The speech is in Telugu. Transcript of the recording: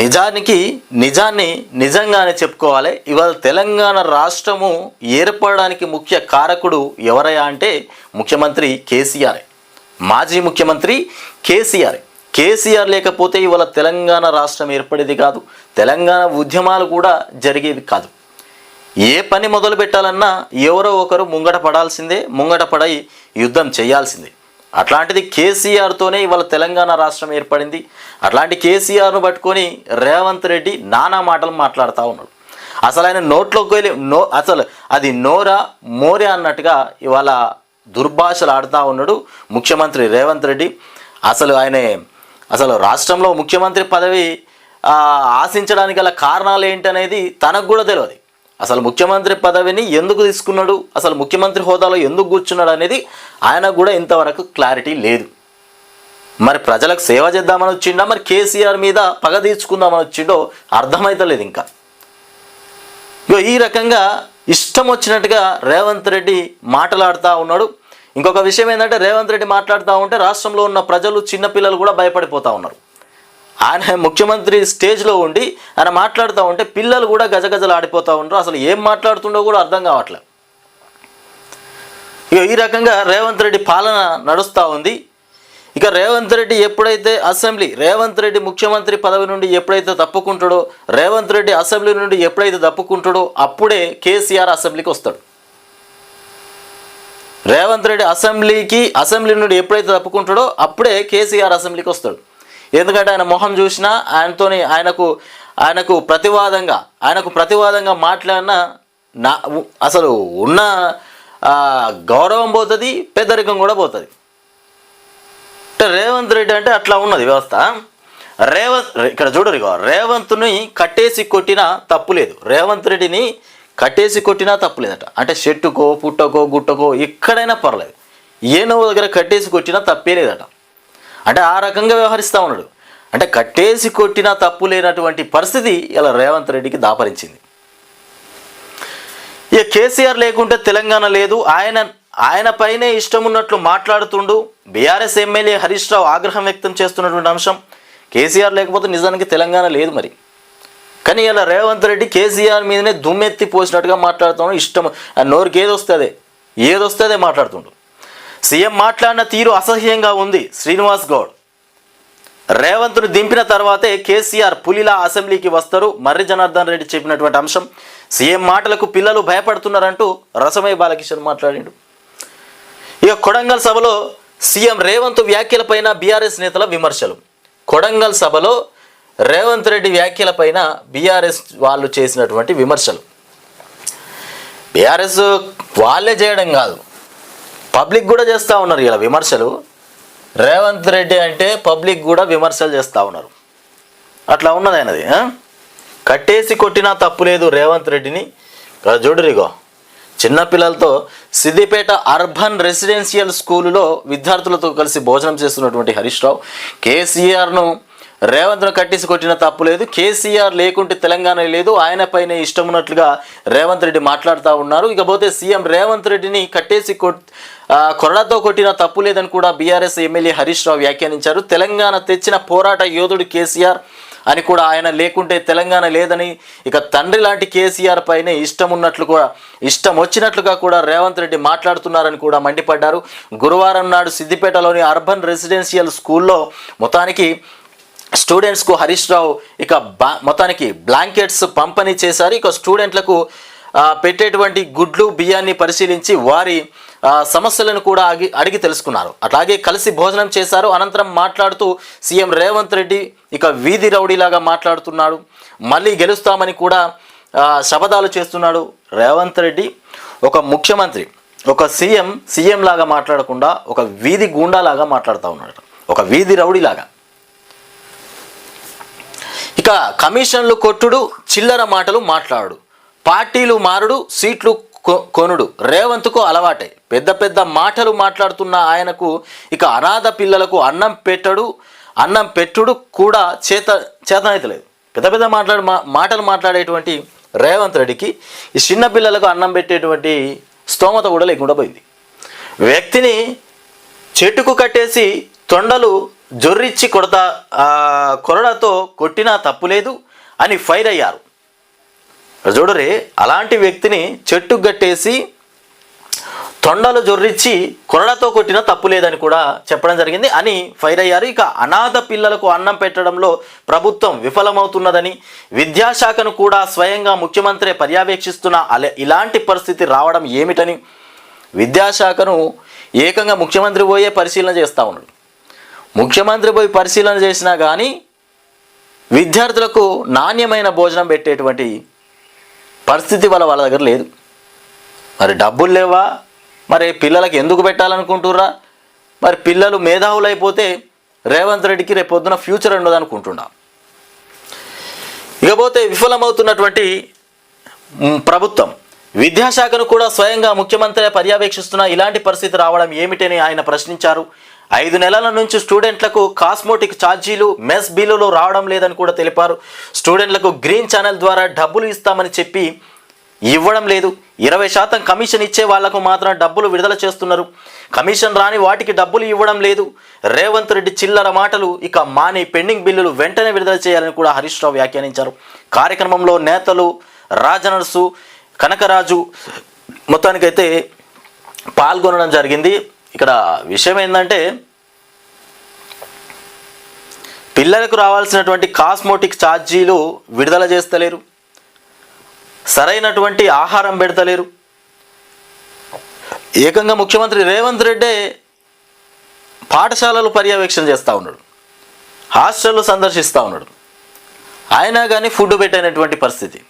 నిజానికి నిజాన్ని నిజంగానే చెప్పుకోవాలి. ఇవాళ తెలంగాణ రాష్ట్రము ఏర్పడడానికి ముఖ్య కారకుడు ఎవరయ్యా అంటే ముఖ్యమంత్రి కేసీఆర్. మాజీ ముఖ్యమంత్రి కేసీఆర్. కేసీఆర్ లేకపోతే ఇవాళ తెలంగాణ రాష్ట్రం ఏర్పడేది కాదు. తెలంగాణ ఉద్యమాలు కూడా జరిగేవి కాదు. ఏ పని మొదలు పెట్టాలన్నా ఎవరో ఒకరు ముంగట పడాల్సిందే ముంగట పడై యుద్ధం చేయాల్సిందే. అట్లాంటిది కేసీఆర్తోనే ఇవాళ తెలంగాణ రాష్ట్రం ఏర్పడింది. అట్లాంటి కేసీఆర్ను పట్టుకొని రేవంత్ రెడ్డి నానా మాటలు మాట్లాడుతూ ఉన్నాడు. అసలు ఆయన నోట్లోకి వెళ్ళి నో అసలు అది నోరా మోరే అన్నట్టుగా ఇవాళ దుర్భాషలు ఆడుతూ ఉన్నాడు ముఖ్యమంత్రి రేవంత్ రెడ్డి. అసలు ఆయన అసలు రాష్ట్రంలో ముఖ్యమంత్రి పదవి ఆశించడానికి గల కారణాలు ఏంటనేది తనకు కూడా తెలియదు. అసలు ముఖ్యమంత్రి పదవిని ఎందుకు తీసుకున్నాడు? అసలు ముఖ్యమంత్రి హోదాలో ఎందుకు కూర్చున్నాడు అనేది ఆయన కూడా ఇంతవరకు క్లారిటీ లేదు. మరి ప్రజలకు సేవ చేద్దామని వచ్చిండా? మరి కేసీఆర్ మీద పగ తీర్చుకుందామని వచ్చిండో అర్థమైతలేదు ఇంకా. ఇగో ఈ రకంగా ఇష్టం వచ్చినట్టుగా రేవంత్ రెడ్డి మాట్లాడుతూ ఉన్నాడు. ఇంకొక విషయం ఏంటంటే రేవంత్ రెడ్డి మాట్లాడుతూ ఉంటే రాష్ట్రంలో ఉన్న ప్రజలు చిన్నపిల్లలు కూడా భయపడిపోతూ ఉన్నారు. ఆయన ముఖ్యమంత్రి స్టేజ్లో ఉండి ఆయన మాట్లాడుతూ ఉంటే పిల్లలు కూడా గజగజలు ఆడిపోతూ ఉంటారు అసలు ఏం మాట్లాడుతుండో కూడా అర్థం కావట్లేదు ఇక ఈ రకంగా రేవంత్ రెడ్డి పాలన నడుస్తూ ఉంది. ఇక రేవంత్ రెడ్డి ఎప్పుడైతే అసెంబ్లీ రేవంత్ రెడ్డి ముఖ్యమంత్రి పదవి నుండి ఎప్పుడైతే తప్పుకుంటాడో రేవంత్ రెడ్డి అసెంబ్లీ నుండి ఎప్పుడైతే తప్పుకుంటాడో అప్పుడే కేసీఆర్ అసెంబ్లీకి వస్తాడు. రేవంత్ రెడ్డి అసెంబ్లీకి అసెంబ్లీ నుండి ఎప్పుడైతే తప్పుకుంటాడో అప్పుడే కేసీఆర్ అసెంబ్లీకి వస్తాడు. ఎందుకంటే ఆయన మొహం చూసినా ఆయనతోని ఆయనకు ఆయనకు ప్రతివాదంగా ఆయనకు ప్రతివాదంగా మాట్లాడిన నా అసలు ఉన్న గౌరవం పోతుంది పెద్దరికం కూడా పోతుంది. అంటే రేవంత్ రెడ్డి అంటే అట్లా ఉన్నది వ్యవస్థ. రేవంత్ ఇక్కడ చూడరు రేవంత్ని కట్టేసి కొట్టినా తప్పు లేదు. రేవంత్ రెడ్డిని కట్టేసి కొట్టినా తప్పు లేదట. అంటే చెట్టుకో పుట్టకో గుట్టకో ఎక్కడైనా పర్లేదు. ఏ దగ్గర కట్టేసి కొట్టినా తప్పే లేదట. అంటే ఆ రకంగా వ్యవహరిస్తూ ఉన్నాడు. అంటే కట్టేసి కొట్టినా తప్పు లేనటువంటి పరిస్థితి ఇలా రేవంత్ రెడ్డికి దాపరించింది. ఇక కేసీఆర్ లేకుంటే తెలంగాణ లేదు. ఆయన ఆయన పైనే ఇష్టం ఉన్నట్లు మాట్లాడుతుండు. బీఆర్ఎస్ ఎమ్మెల్యే హరీష్ రావు ఆగ్రహం వ్యక్తం చేస్తున్నటువంటి అంశం కేసీఆర్ లేకపోతే నిజానికి తెలంగాణ లేదు మరి. కానీ ఇలా రేవంత్ రెడ్డి కేసీఆర్ మీదనే దుమ్మెత్తి పోసినట్టుగా మాట్లాడుతున్నాడు. ఇష్టం ఆ నోరుకి ఏది వస్తుంది మాట్లాడుతుండు. సీఎం మాట్లాడిన తీరు అసహ్యంగా ఉంది శ్రీనివాస్ గౌడ్. రేవంత్ను దింపిన తర్వాతే కేసీఆర్ పులిలా అసెంబ్లీకి వస్తారు మర్రి జనార్దన్ రెడ్డి చెప్పినటువంటి అంశం. సీఎం మాటలకు పిల్లలు భయపడుతున్నారంటూ రసమయ బాలకిషన్ మాట్లాడిండు. ఇక కొడంగల్ సభలో సీఎం రేవంత్ వ్యాఖ్యలపైన బీఆర్ఎస్ నేతల విమర్శలు. కొడంగల్ సభలో రేవంత్ రెడ్డి వ్యాఖ్యలపైన బీఆర్ఎస్ వాళ్ళు చేసినటువంటి విమర్శలు. బీఆర్ఎస్ వాళ్ళే చేయడం కాదు. పబ్లిక్ కూడా చేస్తూ ఉన్నారు ఇలా విమర్శలు. రేవంత్ రెడ్డి అంటే పబ్లిక్ కూడా విమర్శలు చేస్తూ ఉన్నారు. అట్లా ఉన్నది ఆయనది కట్టేసి కొట్టినా తప్పు లేదు రేవంత్ రెడ్డిని. చూడరిగో చిన్నపిల్లలతో సిద్దిపేట అర్బన్ రెసిడెన్షియల్ స్కూలులో విద్యార్థులతో కలిసి భోజనం చేస్తున్నటువంటి హరీష్ రావు కేసీఆర్ను రేవంత్ను కట్టేసి కొట్టిన తప్పు లేదు. కేసీఆర్ లేకుంటే తెలంగాణ లేదు. ఆయన పైన ఇష్టం ఉన్నట్లుగా రేవంత్ రెడ్డి మాట్లాడుతూ ఉన్నారు. ఇకపోతే సీఎం రేవంత్ రెడ్డిని కట్టేసి కొట్ కొరడాతో కొట్టిన తప్పు లేదని కూడా బీఆర్ఎస్ ఎమ్మెల్యే హరీష్ రావు వ్యాఖ్యానించారు. తెలంగాణ తెచ్చిన పోరాట యోధుడు కేసీఆర్ అని కూడా ఆయన లేకుంటే తెలంగాణ లేదని ఇక తండ్రి లాంటి కేసీఆర్ పైనే ఇష్టం ఉన్నట్లు కూడా ఇష్టం వచ్చినట్లుగా కూడా రేవంత్ రెడ్డి మాట్లాడుతున్నారని కూడా మండిపడ్డారు. గురువారం నాడు సిద్దిపేటలోని అర్బన్ రెసిడెన్షియల్ స్కూల్లో మొత్తానికి స్టూడెంట్స్కు హరీష్ రావు ఇక మొత్తానికి బ్లాంకెట్స్ పంపిణీ చేశారు. ఇక స్టూడెంట్లకు పెట్టేటువంటి గుడ్లు బియ్యాన్ని పరిశీలించి వారి సమస్యలను కూడా అడిగి అడిగి తెలుసుకున్నారు. అట్లాగే కలిసి భోజనం చేశారు. అనంతరం మాట్లాడుతూ సీఎం రేవంత్ రెడ్డి ఇక వీధి రౌడీలాగా మాట్లాడుతున్నాడు. మళ్ళీ గెలుస్తామని కూడా శపథాలు చేస్తున్నాడు రేవంత్ రెడ్డి. ఒక ముఖ్యమంత్రి ఒక సీఎం సీఎం లాగా మాట్లాడకుండా ఒక వీధి గూండాలాగా మాట్లాడుతూ ఉన్నాడు. ఒక వీధి రౌడీలాగా. ఇక కమిషన్లు కొట్టుడు చిల్లర మాటలు మాట్లాడు పార్టీలు మారుడు సీట్లు కొ- కొనుడు. రేవంత్కు అలవాటే. పెద్ద పెద్ద మాటలు మాట్లాడుతున్న ఆయనకు ఇక అనాథ పిల్లలకు అన్నం పెట్టడు అన్నం పెట్టుడు కూడా చేత చేతనైతలేదు పెద్ద పెద్ద మాట్లాడు మా మాటలు మాట్లాడేటువంటి రేవంత్ రెడ్డికి ఈ చిన్న పిల్లలకు అన్నం పెట్టేటువంటి స్తోమత కూడా లేకుండా పోయింది. వ్యక్తిని చెట్టుకు కట్టేసి తొండలు జొర్రిచ్చి కొడత కొరడాతో కొట్టినా తప్పులేదు అని ఫైర్ అయ్యారు. చూడరే అలాంటి వ్యక్తిని చెట్టు గట్టేసి తొండలు జొర్రిచ్చి కొరడాతో కొట్టినా తప్పు లేదని కూడా చెప్పడం జరిగింది అని ఫైర్ అయ్యారు. ఇక అనాథ పిల్లలకు అన్నం పెట్టడంలో ప్రభుత్వం విఫలమవుతున్నదని విద్యాశాఖను కూడా స్వయంగా ముఖ్యమంత్రి పర్యవేక్షిస్తున్న అలే ఇలాంటి పరిస్థితి రావడం ఏమిటని విద్యాశాఖను ఏకంగా ముఖ్యమంత్రి పోయే పరిశీలన చేస్తూ ఉన్నాడు. ముఖ్యమంత్రి పోయి పరిశీలన చేసినా కానీ విద్యార్థులకు నాణ్యమైన భోజనం పెట్టేటువంటి పరిస్థితి వాళ్ళ వాళ్ళ దగ్గర లేదు. మరి డబ్బులు లేవా? మరి పిల్లలకు ఎందుకు పెట్టాలనుకుంటుర్రా? మరి పిల్లలు మేధావులు అయిపోతే రేవంత్ రెడ్డికి రేపొద్దున ఫ్యూచర్ ఉండదు అనుకుంటున్నా. ఇకపోతే విఫలమవుతున్నటువంటి ప్రభుత్వం. విద్యాశాఖను కూడా స్వయంగా ముఖ్యమంత్రి పర్యవేక్షిస్తున్న ఇలాంటి పరిస్థితి రావడం ఏమిటని ఆయన ప్రశ్నించారు. ఐదు నెలల నుంచి స్టూడెంట్లకు కాస్మోటిక్ ఛార్జీలు మెస్ బిల్లులు రావడం లేదని కూడా తెలిపారు. స్టూడెంట్లకు గ్రీన్ ఛానల్ ద్వారా డబ్బులు ఇస్తామని చెప్పి ఇవ్వడం లేదు. ఇరవై శాతం కమిషన్ ఇచ్చే వాళ్ళకు మాత్రం డబ్బులు విడుదల చేస్తున్నారు. కమిషన్ రాని వాటికి డబ్బులు ఇవ్వడం లేదు. రేవంత్ రెడ్డి చిల్లర మాటలు ఇక మాని పెండింగ్ బిల్లులు వెంటనే విడుదల చేయాలని కూడా హరీష్ రావు వ్యాఖ్యానించారు. కార్యక్రమంలో నేతలు రాజనర్సు కనకరాజు మొత్తానికైతే పాల్గొనడం జరిగింది. ఇక్కడ విషయం ఏంటంటే పిల్లలకు రావాల్సినటువంటి కాస్మోటిక్ ఛార్జీలు విడుదల చేస్తలేరు. సరైనటువంటి ఆహారం పెడతలేరు. ఏకంగా ముఖ్యమంత్రి రేవంత్ రెడ్డే పాఠశాలలు పర్యవేక్షణ చేస్తూ ఉన్నాడు. హాస్టళ్ళు సందర్శిస్తూ ఉన్నాడు. అయినా కానీ ఫుడ్ పెట్టైనటువంటి పరిస్థితి.